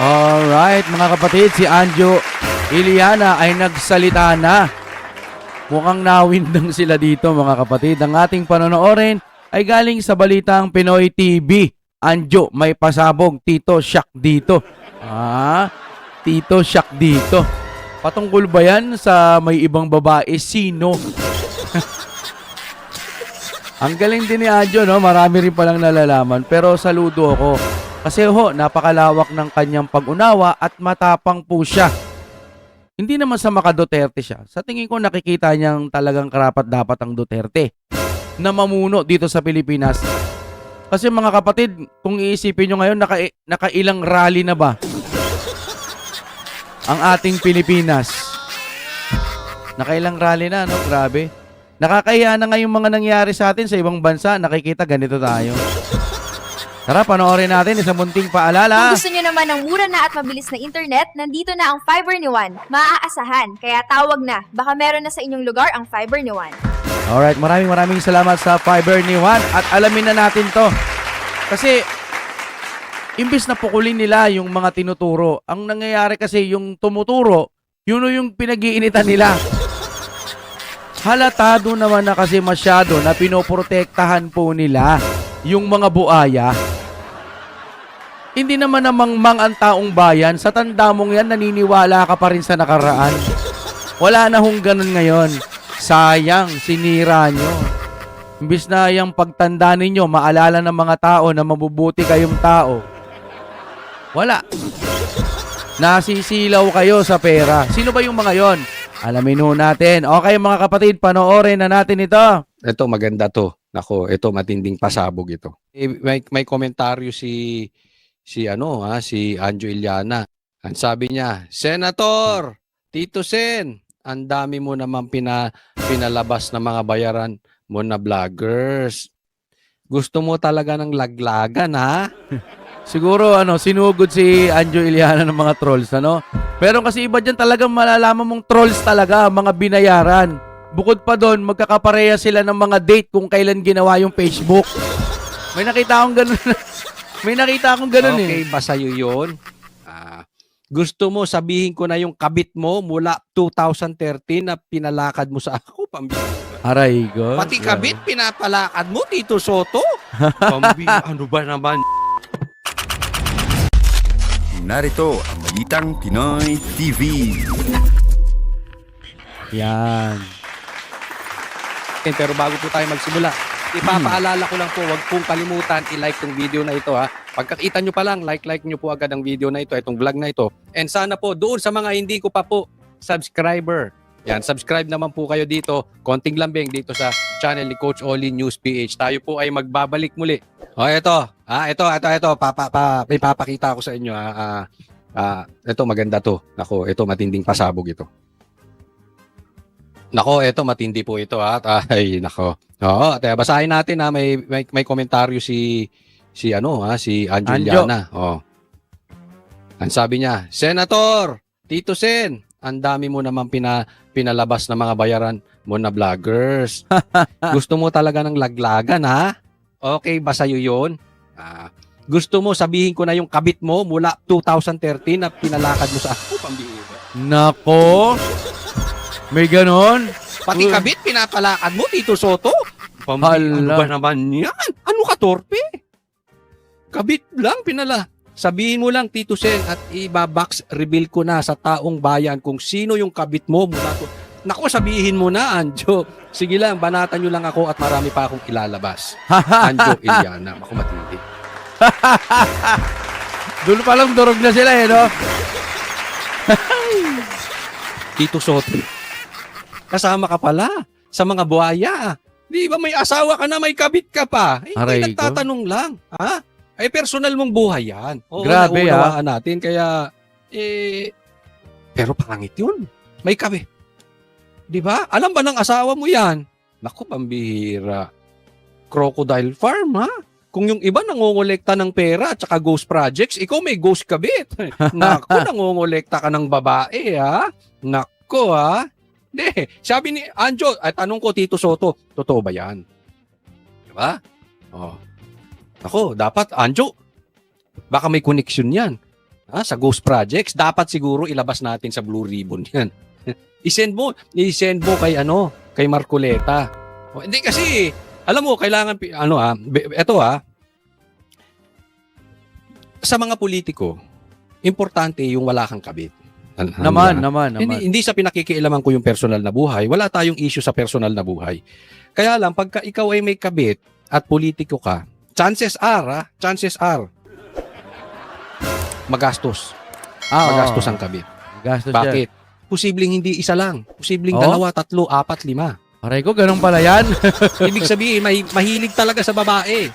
Alright, mga kapatid, si Anjo Iliana ay nagsalita na. Mukhang nawindang sila dito, mga kapatid. Ang ating panonoodin ay galing sa balitang Pinoy TV. Anjo, may pasabog. Tito, shock dito. Ah, Tito, shock dito. Patungkol ba yan sa may ibang babae? Sino? Ang galing din ni Anjo, no? Marami rin palang nalalaman. Pero saludo ako. Kasi ho, napakalawak ng kanyang pag-unawa at matapang po siya. Hindi naman sa maka Duterte siya. Sa tingin ko nakikita niyang talagang karapat dapat ang Duterte na mamuno dito sa Pilipinas. Kasi mga kapatid, kung iisipin nyo ngayon, naka, nakailang rally na ba ang ating Pilipinas? Nakailang rally na, no? Grabe. Nakakahiya na nga yung mga nangyari sa atin sa ibang bansa. Nakikita ganito tayo. Tara, panoorin natin isang munting paalala. Kung gusto nyo naman ng mura na at mabilis na internet, nandito na ang fiber ni Juan. Maaasahan, kaya tawag na. Baka meron na sa inyong lugar ang fiber ni Juan. Alright, maraming maraming salamat sa fiber ni Juan at alamin na natin to. Kasi, imbis na pukulin nila yung mga tinuturo, ang nangyayari kasi yung tumuturo, yun yung pinag-iinitan nila. Halatado naman na kasi masyado na pinoprotektahan po nila yung mga buaya. Hindi naman namang mang ang taong bayan, sa tanda mong yan, naniniwala ka pa rin sa nakaraan. Wala na hong ganun ngayon. Sayang, sinira nyo. Imbis na yung pagtanda ninyo, maalala ng mga tao na mabubuti kayong tao. Wala. Nasisilaw kayo sa pera. Sino ba yung mga yon? Alamin ho natin. Okay mga kapatid, panoorin na natin ito. Ito maganda to. Nako, ito matinding pasabog ito. Eh, may may komentaryo si si ano ha, si Anjo Iliana. Ang sabi niya, Senator, Tito Sen, ang dami mo naman pina, pinalabas na mga bayaran mo na vloggers. Gusto mo talaga ng laglagan ha? Siguro ano, sinugod si Anjo Iliana ng mga trolls, ano? Pero kasi iba dyan talagang malalaman mong trolls talaga, mga binayaran. Bukod pa doon, magkakapareha sila ng mga date kung kailan ginawa yung Facebook. May nakita akong ganun. May nakita akong ganun okay, eh. ba sa'yo yun? Ah, gusto mo sabihin ko na yung kabit mo mula 2013 na pinalakad mo sa ako, pambira. Aray ko. Pati kabit, pinapalakad mo, Tito Soto. Pambi, ano ba naman? Narito ang Balitang Pinoy TV. Yan. Pero bago po tayo magsimula, ipapaalala ko lang po, wag pong kalimutan i-like tong video na ito ha. Pagkakita nyo pa lang, like-like nyo po agad ang video na ito, itong vlog na ito. And sana po, doon sa mga hindi ko pa po subscriber, yan, subscribe naman po kayo dito. Konting lambing dito sa channel ni Coach Oli News PH. Tayo po ay magbabalik muli. O, ito. Ah, ito, ito, ito. Papa, pa, may papakita ko sa inyo. Ah, ah, ah, ito, maganda to. Nako, ito, matinding pasabog ito. Nako, ito, matindi po ito. Ha? Ay, nako. Oo, at basahin natin ha. May, may, may komentaryo si, si ano ha, si Anjo Anjo. Oh. Ang sabi niya, Senator, Tito Sen, ang dami mo naman pina, pinalabas na mga bayaran mo na vloggers. Gusto mo talaga ng laglagan, ha? Okay ba sa'yo yun? Ah, gusto mo sabihin ko na yung kabit mo mula 2013 na pinalakad mo sa ako, pambihira. Nako. May ganon. Pati kabit, pinapalakad mo, Tito Soto. Pambi, Hala. ano ba naman yan? Ano ka, torpe? Kabit lang, pinala. Sabihin mo lang, Tito Sen, at ibabox reveal ko na sa taong bayan kung sino yung kabit mo mula ko. Naku, sabihin mo na, Anjo. Sige lang, banatan nyo lang ako at marami pa akong ilalabas. Anjo Iliana, ako matindi. Doon pa lang durog na sila eh, no? Tito Soto, kasama ka pala sa mga buhaya. Di ba may asawa ka na, may kabit ka pa? Eh, Aray Hindi ko. nagtatanong lang. Ha? Eh, personal mong buhay yan. Oo, Grabe, naunawaan natin. Kaya, eh, pero pangit yun. May kabit. Di ba? Alam ba ng asawa mo yan? Naku, pambihira. Crocodile farm, ha? Kung yung iba nangongolekta ng pera at saka ghost projects, ikaw may ghost kabit. Naku, nangongolekta ka ng babae, ha? Naku, ha? Hindi. Sabi ni Anjo, ay tanong ko Tito Soto, totoo ba yan? Di ba? Oh. Ako, dapat Anjo, baka may connection yan. ah, sa Ghost Projects, dapat siguro ilabas natin sa Blue Ribbon yan. I-send mo, i-send mo kay ano, kay Marcoleta. O, hindi kasi, alam mo, kailangan, ano ah, eto ah, sa mga politiko, importante yung wala kang kabit. Ano Naman, naman, naman. Hindi, hindi sa pinakikialaman ko yung personal na buhay. Wala tayong issue sa personal na buhay. Kaya lang, pagka ikaw ay may kabit at politiko ka, chances are, ah, chances are, magastos. Ah. Magastos ang kabit. Gastos yan. Bakit? Posibleng hindi isa lang. Posibleng Oh? dalawa, tatlo, apat, lima. Aray ko, ganun pala yan. Ibig sabihin, may mahilig talaga sa babae.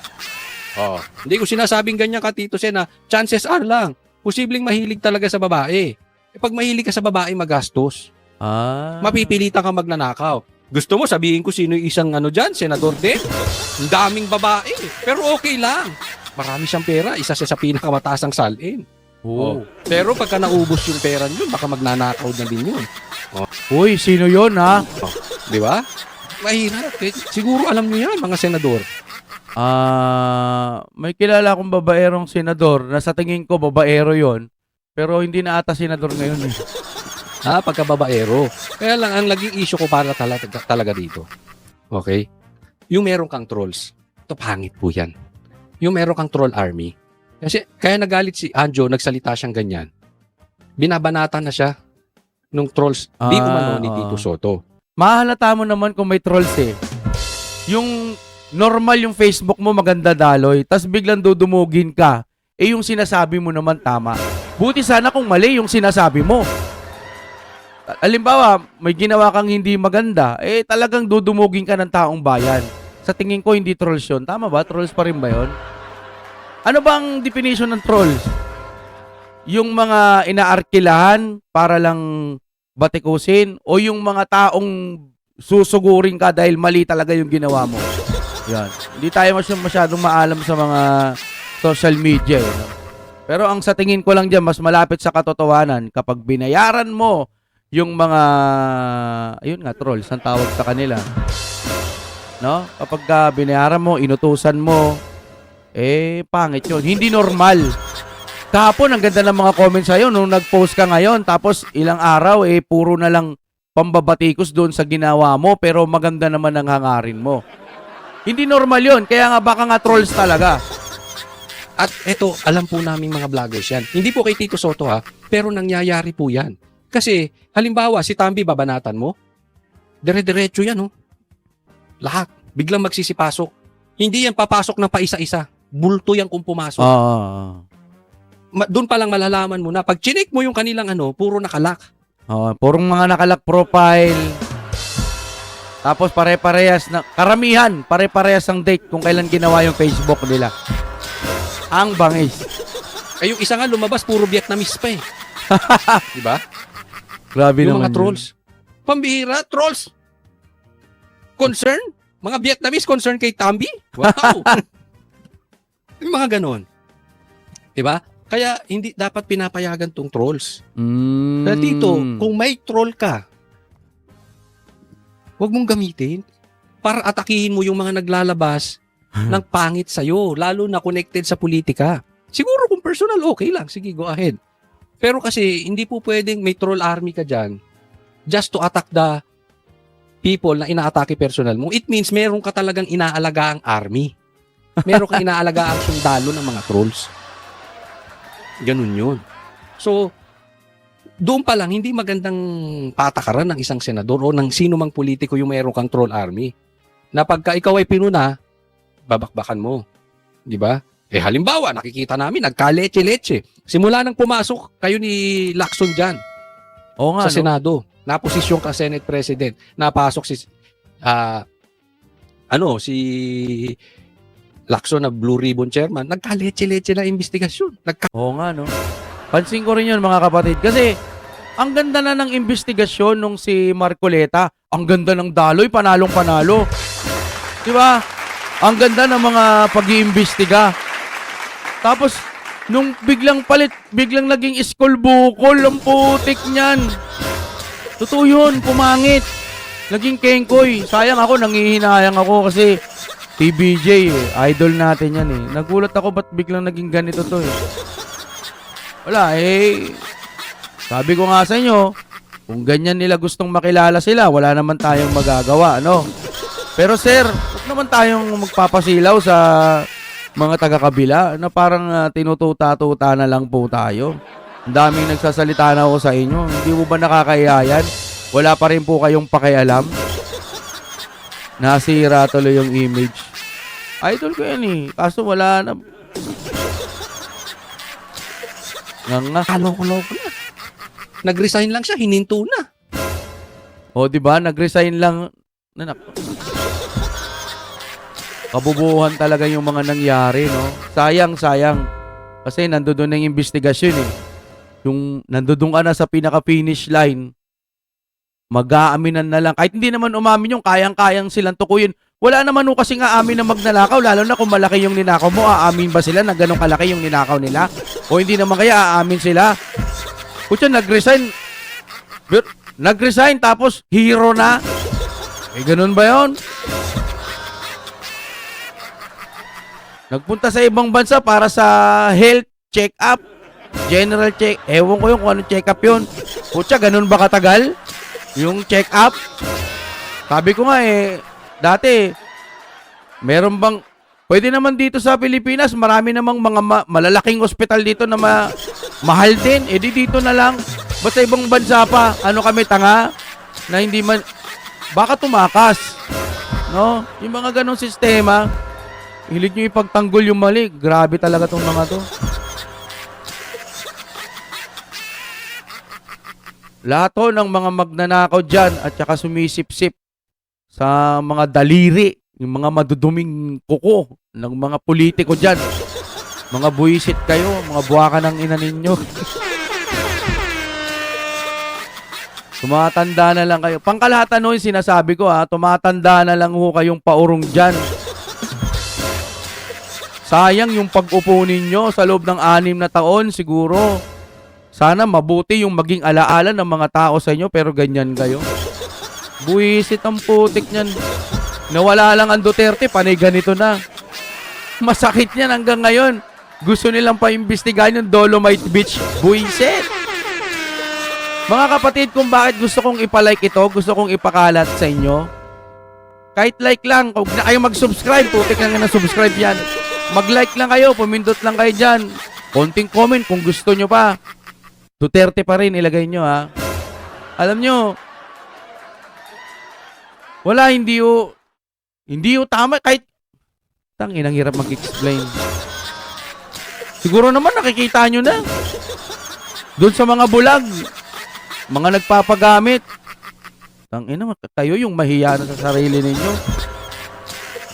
Oh. Hindi ko sinasabing ganyan ka, Tito Sen, na chances are lang. Posibleng mahilig talaga sa babae. Eh, pag mahilig ka sa babae, magastos. ah. mapipilitan ka magnanakaw. Gusto mo sabihin ko sino yung isang ano dyan, senador din? Ang daming babae. Pero okay lang. Marami siyang pera. Isa siya sa pinakamataas ang salin. Oo. Pero pagka naubos yung pera niyo, baka magnanakaw na din yun. Uy, sino yon ha? Di ba? Mahirap. Eh, siguro alam niyo yan, mga senador. Ah, may kilala akong babaerong senador na sa tingin ko babaero yon. Pero hindi na ata senador ngayon eh. Ha, pagka babaero. Kaya lang, ang laging issue ko para talaga, talaga dito. Okay? Yung meron kang trolls. Ito pangit po yan. Yung meron kang troll army. Kasi kaya nagalit si Anjo, nagsalita siyang ganyan. Binabanatan na siya nung trolls. di Ah, umano ni. Tito Soto. Mahalata mo naman kung may trolls eh. Yung normal yung Facebook mo maganda daloy, tas biglang dudumugin ka, eh yung sinasabi mo naman tama. Buti sana kung mali yung sinasabi mo. Alimbawa, may ginawa kang hindi maganda, eh talagang dudumugin ka ng taong bayan. Sa tingin ko, hindi trolls yun. Tama ba? Trolls pa rin ba yun? Ano bang definition ng trolls? Yung mga inaarkilahan para lang batikusin o yung mga taong susugurin ka dahil mali talaga yung ginawa mo. Yan. Hindi tayo masyadong, maalam sa mga social media. Eh, no? Pero ang sa tingin ko lang dyan, mas malapit sa katotohanan kapag binayaran mo yung mga, ayun nga, trolls, ang tawag sa kanila. No? Kapag ka binayaran mo, inutusan mo, eh, pangit yun. Hindi normal. Kahapon, ang ganda ng mga comments sa'yo nung nag-post ka ngayon. Tapos, ilang araw, eh, puro na lang pambabatikos doon sa ginawa mo. Pero maganda naman ang hangarin mo. Hindi normal yun. Kaya nga, baka nga trolls talaga. At eto, alam po namin mga vloggers yan. Hindi po kay Tito Soto ha, pero nangyayari po yan. Kasi, halimbawa, si Tambi babanatan mo, dire-diretso yan, oh. Lahat. Biglang magsisipasok. Hindi yan papasok ng paisa-isa. Bulto yan kung pumasok. Oo. Ma- Doon pa lang malalaman mo na pag chinik mo yung kanilang ano, puro nakalak. Oo, purong mga nakalak profile. Tapos pare-parehas na, karamihan, pare-parehas ang date kung kailan ginawa yung Facebook nila. Ang bangis. Eh yung isa nga lumabas, puro Vietnamese pa eh. Di ba? Grabe Yung naman mga yun. trolls. Pambihira, trolls. Concern? Mga Vietnamese concern kay Tambi? Wow! yung mga ganon. Diba? Kaya hindi dapat pinapayagan tong trolls. Mm. Kaya dito, kung may troll ka, huwag mong gamitin para atakihin mo yung mga naglalabas ng pangit sa'yo, lalo na connected sa politika. Siguro kung personal, okay lang. Sige, go ahead. Pero kasi, hindi po pwedeng may troll army ka dyan just to attack the people na inaatake personal mo. It means meron ka talagang inaalaga ang army. Meron kang inaalaga ang sundalo ng mga trolls. Ganun yun. So, doon pa lang, hindi magandang patakaran ng isang senador o ng sino mang politiko yung meron kang troll army. Na pagka ikaw ay pinuna, babakbakan mo. Di ba? Eh halimbawa, nakikita namin, nagka-leche-leche. Simula nang pumasok kayo ni Lacson dyan Oo nga, sa no? Senado, naposisyon ka Senate President, napasok si ah ano si Lacson na Blue Ribbon Chairman, nagka-leche-leche na investigasyon. Nagka Oo nga, no? Pansin ko rin yun, mga kapatid. Kasi, ang ganda na ng investigasyon nung si Marcoleta. Ang ganda ng daloy, panalong-panalo. Di ba? Ang ganda ng mga pag-iimbestiga. Tapos, nung biglang palit, biglang naging iskol bukol, ang putik niyan. Totoo yun, pumangit. Naging kengkoy. Sayang ako, nangihinayang ako kasi TBJ, eh. idol natin yan eh. Nagulat ako ba't biglang naging ganito to eh. Wala, eh, sabi ko nga sa inyo, kung ganyan nila gustong makilala sila, wala naman tayong magagawa, ano? Pero sir, huwag naman tayong magpapasilaw sa mga taga-kabila na parang ah, tinututa-tuta na lang po tayo. Ang daming nagsasalita na ako sa inyo. Hindi mo ba nakakayayan? Wala pa rin po kayong pakialam? Nasira tuloy yung image. Idol ko yan eh. Kaso wala na. Nga nga. Kaloko-loko na. Nag-resign lang siya, hininto na. O, di ba? Nag-resign lang. Nanak. Kabubuhan talaga yung mga nangyari, no? Sayang, sayang. Kasi nandoon na yung investigasyon, eh. Yung nandoon ka na sa pinaka-finish line, mag-aaminan na lang. Kahit hindi naman umamin yung kayang-kayang silang tukuyin. Wala naman ho kasing aamin na magnanakaw, lalo na kung malaki yung ninakaw mo. Aamin ba sila na ganun kalaki yung ninakaw nila? O hindi naman kaya aamin sila? Kutya, nag-resign. Nag-resign tapos hero na. Eh, ganun ba yon? Nagpunta sa ibang bansa para sa health check-up. General check. Ewan ko yung kung anong check-up yun. Kutya, ganun ba katagal? Yung check-up? Sabi ko nga eh, dati, meron bang, pwede naman dito sa Pilipinas, marami namang mga ma- malalaking ospital dito na ma- mahal din. Eh di dito na lang. Basta ibang bansa pa, ano kami tanga, na hindi man, baka tumakas. No? Yung mga ganong sistema, hilig nyo ipagtanggol yung mali. Grabe talaga tong mga to. Lahat to ng mga magnanakaw dyan at saka sumisip-sip sa mga daliri, yung mga maduduming kuko ng mga politiko dyan. Mga buwisit kayo, mga buwaka ng ina ninyo. Tumatanda na lang kayo. Pangkalahatan no yung sinasabi ko ha, tumatanda na lang ho kayong paurong dyan. Sayang yung pag-upo ninyo sa loob ng anim na taon siguro. Sana mabuti yung maging alaala ng mga tao sa inyo pero ganyan kayo. Buwisit ang putik niyan. Nawala lang ang Duterte, panay ganito na. Masakit niyan hanggang ngayon. Gusto nilang paimbestigahan yung Dolomite Beach. Buwisit! Mga kapatid, kung bakit gusto kong ipalike ito, gusto kong ipakalat sa inyo, kahit like lang, kung na kayo mag-subscribe, putik lang na subscribe yan. Mag-like lang kayo, pumindot lang kayo dyan. Konting comment kung gusto nyo pa. Duterte pa rin, ilagay nyo ha. Alam nyo, wala, hindi o, hindi o tama, kahit, tangin, ang hirap mag-explain. Siguro naman nakikita nyo na. Doon sa mga bulag, mga nagpapagamit. Tangin na, kayo yung mahiya na sa sarili ninyo.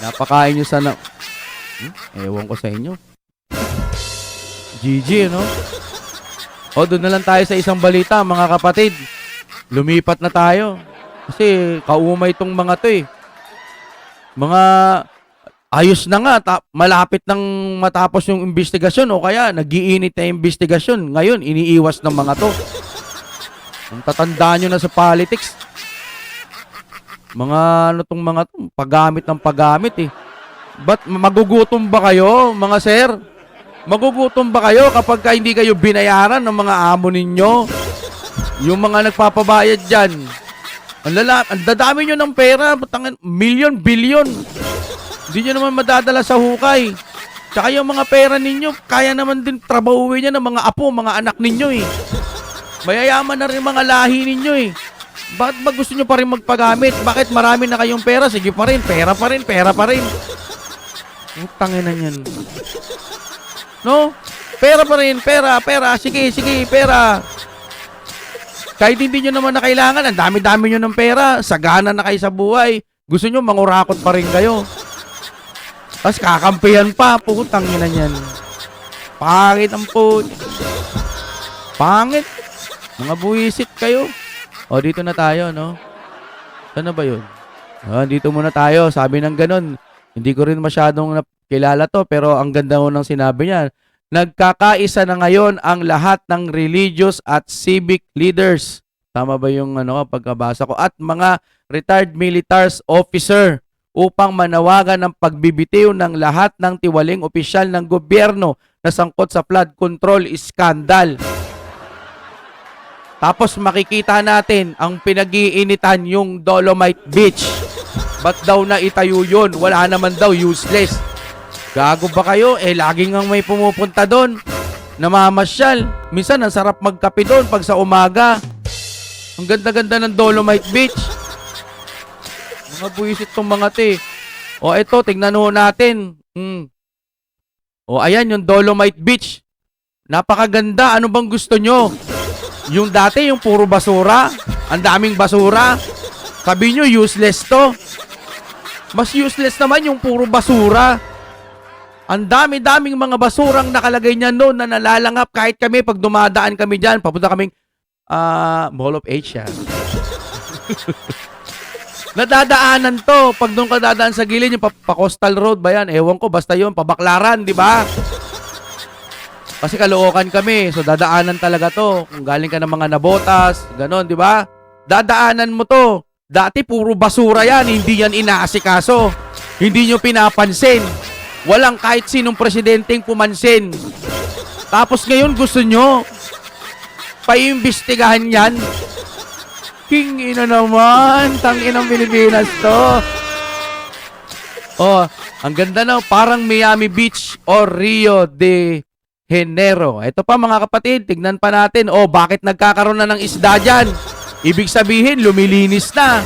Napakain nyo sana. Ewan ko sa inyo. GG, no? O, doon na lang tayo sa isang balita, mga kapatid. Lumipat na tayo. Kasi kaumay tong mga to eh. Mga ayos na nga, ta- malapit nang matapos yung investigasyon o kaya nagiinit na investigasyon. Ngayon, iniiwas ng mga to. Ang tatandaan nyo na sa politics. Mga ano tong mga to, paggamit ng paggamit eh. Ba't magugutom ba kayo, mga sir? Magugutom ba kayo kapag ka hindi kayo binayaran ng mga amo ninyo? Yung mga nagpapabayad dyan. Ang lala, ang dadami nyo ng pera, batang, milyon, bilyon. Hindi nyo naman madadala sa hukay. Tsaka yung mga pera ninyo, kaya naman din trabahuin niya ng mga apo, mga anak ninyo eh. Mayayaman na rin mga lahi ninyo eh. Bakit ba gusto nyo pa rin magpagamit? Bakit marami na kayong pera? Sige pa rin, pera pa rin, pera pa rin. Utangin na yan. No? Pera pa rin, pera, pera. Sige, sige, pera. Kahit hindi nyo naman na kailangan, ang dami-dami nyo ng pera, sagana na kayo sa buhay. Gusto nyo, mangurakot pa rin kayo. Tapos kakampihan pa, putang ina yan. Pangit ang put. Pangit. Mga buwisit kayo. O, dito na tayo, no? Na ba yun? Ah, dito muna tayo. Sabi ng ganun. Hindi ko rin masyadong kilala to, pero ang ganda mo ng sinabi niya. Nagkakaisa na ngayon ang lahat ng religious at civic leaders. Tama ba yung ano, pagkabasa ko? At mga retired militars officer upang manawagan ng pagbibitiw ng lahat ng tiwaling opisyal ng gobyerno na sangkot sa flood control scandal. Tapos makikita natin ang pinag-iinitan yung Dolomite Beach. Ba't daw na itayo yun? Wala naman daw, useless. Gago ba kayo? Eh, laging ang may pumupunta doon. Namamasyal. Minsan, ang sarap magkape doon pag sa umaga. Ang ganda-ganda ng Dolomite Beach. Mga buwisit tong mga te. O, eto, tignan ho natin. Hmm. O, ayan, yung Dolomite Beach. Napakaganda. Ano bang gusto nyo? Yung dati, yung puro basura. Ang daming basura. Sabi nyo, useless to. Mas useless naman yung puro basura. Ang dami-daming mga basurang nakalagay niya noon na nalalangap kahit kami pag dumadaan kami diyan, papunta kaming ah Mall of Asia. Nadadaanan to. Pag doon ka dadaan sa gilid, yung pa, pa coastal road ba yan? Ewan ko, basta yun, pabaklaran, di ba? Kasi kalookan kami, so dadaanan talaga to. Kung galing ka ng mga nabotas, ganon, di ba? Dadaanan mo to. Dati puro basura yan, hindi yan inaasikaso. Hindi nyo pinapansin. Walang kahit sinong presidenteng pumansin. Tapos ngayon gusto nyo paimbestigahan yan. King ina naman, tangin ng Pilipinas to. Oh, ang ganda na, parang Miami Beach or Rio de Janeiro. Ito pa mga kapatid, tignan pa natin. Oh, bakit nagkakaroon na ng isda dyan? Ibig sabihin, lumilinis na.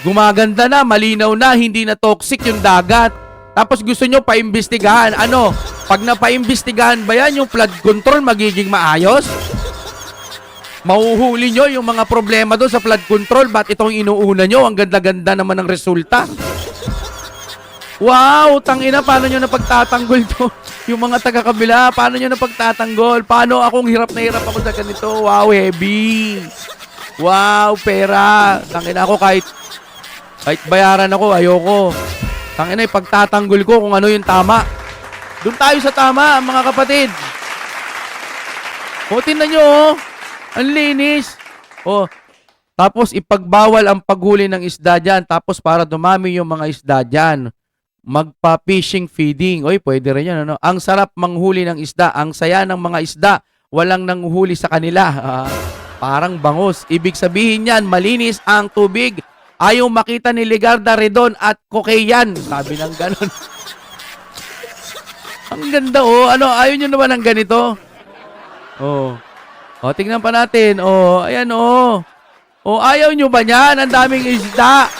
Gumaganda na, malinaw na, hindi na toxic yung dagat. Tapos gusto nyo paimbestigahan. Ano? Pag napaimbestigahan ba yan, yung flood control magiging maayos? Mauhuli nyo yung mga problema doon sa flood control. Ba't itong inuuna nyo? Ang ganda-ganda naman ng resulta. Wow, tangina, paano nyo napagtatanggol to? Yung mga taga-kabila, paano nyo napagtatanggol? Paano akong hirap na hirap ako sa ganito? Wow, heavy. Wow, pera. Tangina ako kahit kahit bayaran ako, ayoko. Tangina, pagtatanggol ko kung ano yung tama. Doon tayo sa tama, mga kapatid. O, tingnan nyo, oh. Ang linis. Oh, tapos ipagbawal ang paghuli ng isda dyan. Tapos para dumami yung mga isda dyan, magpa-fishing feeding. Oy, pwede rin yan. Ano? Ang sarap manghuli ng isda. Ang saya ng mga isda. Walang nanghuli sa kanila. Parang bangus. Ibig sabihin yan, malinis ang tubig. Ayaw makita ni Ligarda Redon at Kokeyan. Sabi ng ganon. ang ganda oh. Ano, ayaw nyo naman ng ganito? Oh. O, tingnan pa natin. O, ayan o. O, ayaw nyo ba niyan? Ang daming isda.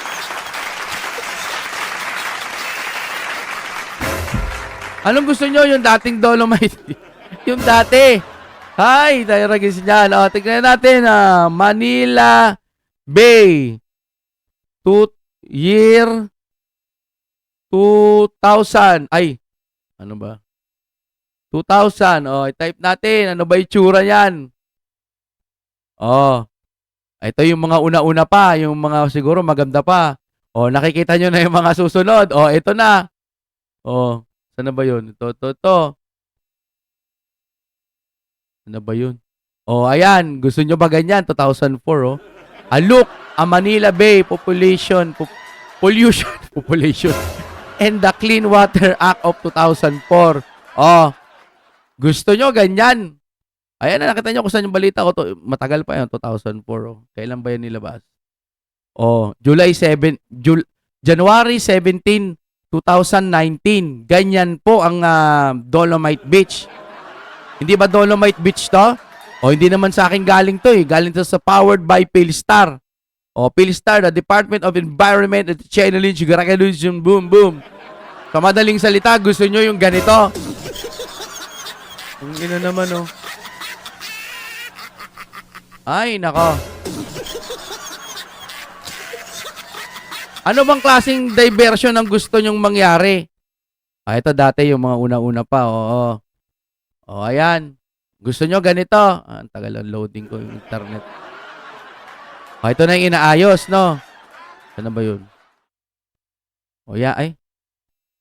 Anong gusto nyo? Yung dating Dolomite. yung dati. Hi, tayo ragis niyan. O, tingnan natin. ah, Manila Bay. Two, year 2000. Ay, ano ba? 2000. O, type natin. Ano ba itsura niyan? Oh. Ito yung mga una-una pa, yung mga siguro maganda pa. Oh, nakikita nyo na yung mga susunod. Oh, ito na. Oh, saan na ba yun? Ito, ito, ito. Ano ba yun? Oh, ayan. Gusto nyo ba ganyan? 2004, oh. Ah, look, a Manila Bay population, pop- pollution, population, and the Clean Water Act of 2004. Oh, gusto nyo ganyan? Ayan na, nakita nyo kung saan yung balita ko. To, matagal pa yan, 2004. Oh. Kailan ba yan nilabas? Oh, July 7, Jul, January 17, 2019. Ganyan po ang ah, Dolomite Beach. Hindi ba Dolomite Beach to? O hindi naman sa akin galing to eh. Galing to sa powered by Philstar. O Philstar, the Department of Environment at Challenge, Garakalusion, boom, boom. Sa madaling salita, gusto nyo yung ganito. Ang ina naman oh. Ay, nako. Ano bang klaseng diversion ang gusto nyong mangyari? Ah, ito dati yung mga una-una pa. Oo. O, ayan. Gusto nyo ganito? Ah, ang tagal ang loading ko yung internet. O, ito na yung inaayos, no? Ano ba yun? O, ya, ay.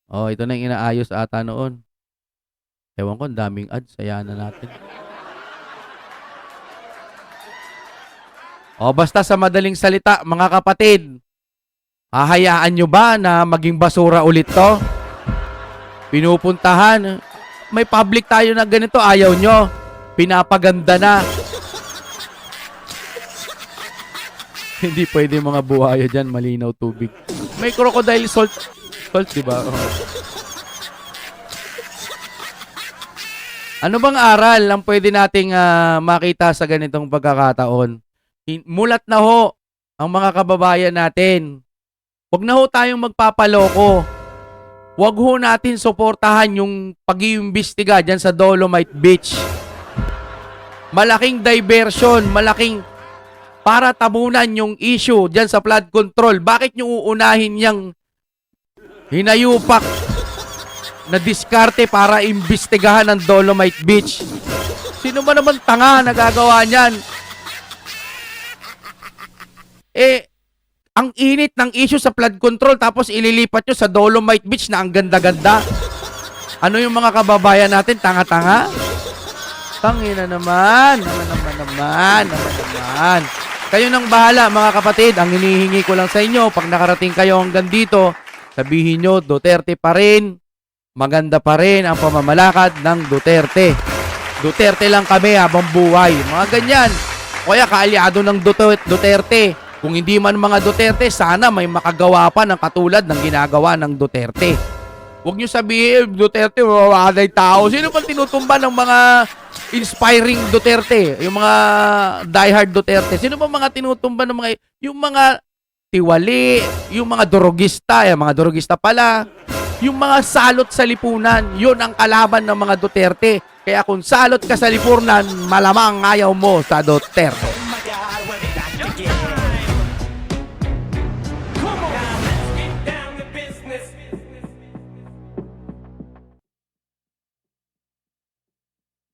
O, ito na yung inaayos ata noon. Ewan ko, ang daming ads. Ayan na natin. O basta sa madaling salita, mga kapatid, hahayaan nyo ba na maging basura ulit to? Pinupuntahan, may public tayo na ganito, ayaw nyo. Pinapaganda na. Hindi pwede mga buhaya dyan, malinaw tubig. May crocodile salt. Salt, di ba? Oo. Ano bang aral ang pwede nating ah, makita sa ganitong pagkakataon? Mulat na ho ang mga kababayan natin. Huwag na ho tayong magpapaloko. Huwag ho natin suportahan yung pag-iimbestiga dyan sa Dolomite Beach. Malaking diversion, malaking para tabunan yung issue dyan sa flood control. Bakit nyo uunahin yung hinayupak na diskarte para imbestigahan ang Dolomite Beach? Sino ba naman tanga nagagawa niyan? Eh, ang init ng issue sa flood control tapos ililipat nyo sa Dolomite Beach na ang ganda-ganda. Ano yung mga kababayan natin? Tanga-tanga? Tangina naman. Naman, naman, naman. Naman, naman. Kayo nang bahala, mga kapatid. Ang hinihingi ko lang sa inyo, pag nakarating kayo hanggang dito, sabihin nyo, Duterte pa rin. Maganda pa rin ang pamamalakad ng Duterte. Duterte lang kami habang buhay. Mga ganyan. Kaya kaalyado ng Dutu- Duterte. Kung hindi man mga Duterte, sana may makagawa pa ng katulad ng ginagawa ng Duterte. Huwag nyo sabihin, Duterte, mawawaday tao. Sino bang tinutumba ng mga inspiring Duterte? Yung mga diehard Duterte. Sino ba mga tinutumba ng mga, yung mga tiwali, yung mga durugista, yung mga durugista pala, yung mga salot sa lipunan, yun ang kalaban ng mga Duterte. Kaya kung salot ka sa lipunan, malamang ayaw mo sa Duterte.